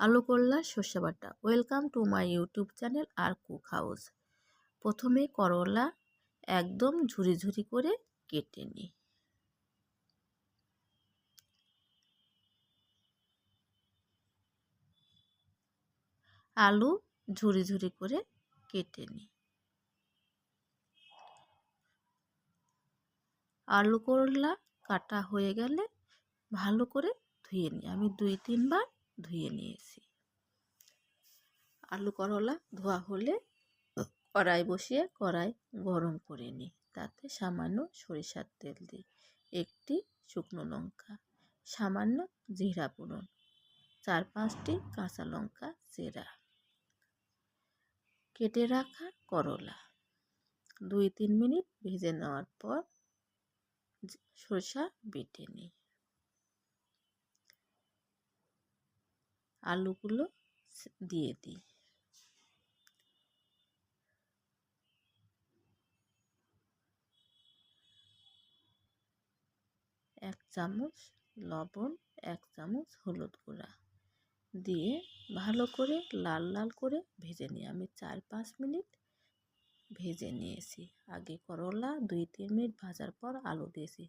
আলু করলা সর্ষে বাটা। Welcome to my YouTube channel R cook house প্রথমে করলা একদম ঝুরি ঝুরি করে কেটে নিই আলু ঝুরি ঝুরি করে কেটে নিই আলু করলা কাটা হয়ে গেলে ভালো করে ধুয়ে নিই আমি দুই, তিনবার ধুয়ে নিয়েছি। আলু করলা ধোয়া হলে কড়াই বসিয়ে কড়াই গরম করে নিই। তাতে সামান্য সরিষার তেল দিই। একটি শুকনো লঙ্কা, সামান্য জিরা পুরন চার পাঁচটি কাঁচা লঙ্কা চেরা। কেটে রাখা করলা। দুই তিন মিনিট ভেজে নেওয়ার পর সরষা বেটে নিই। আলুগুলো দিয়ে দিই। এক চামচ লবণ, এক চামচ হলুদ গুঁড়া। দিয়ে ভালো করে লাল লাল করে ভেজে নিই। আমি চার পাঁচ মিনিট ভেজে নিয়েছি। আগে করলা দুই তিন মিনিট ভাজার পর আলু দিয়েছি।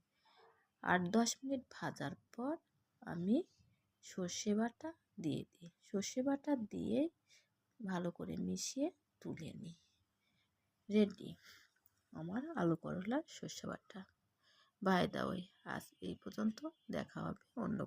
আট দশ মিনিট ভাজার পর আমি সর্ষে বাটা দিয়ে দিই। সর্ষে বাটা দিয়ে ভালো করে মিশিয়ে তুলে নিই। রেডি আমার আলু করলার সর্ষে বাটা। বাই দা ওয়ে আজ এই পর্যন্ত দেখা হবে অন্য